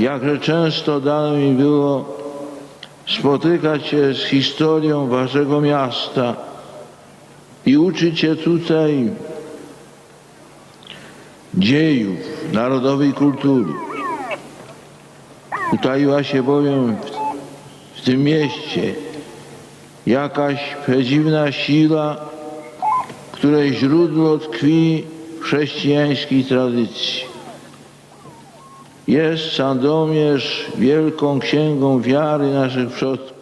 Jakże często dane mi było spotykać się z historią waszego miasta i uczyć się tutaj dziejów narodowej kultury. Utaiła się bowiem w, w tym mieście jakaś przedziwna siła, której źródło tkwi w chrześcijańskiej tradycji. Jest Sandomierz wielką księgą wiary naszych przodków.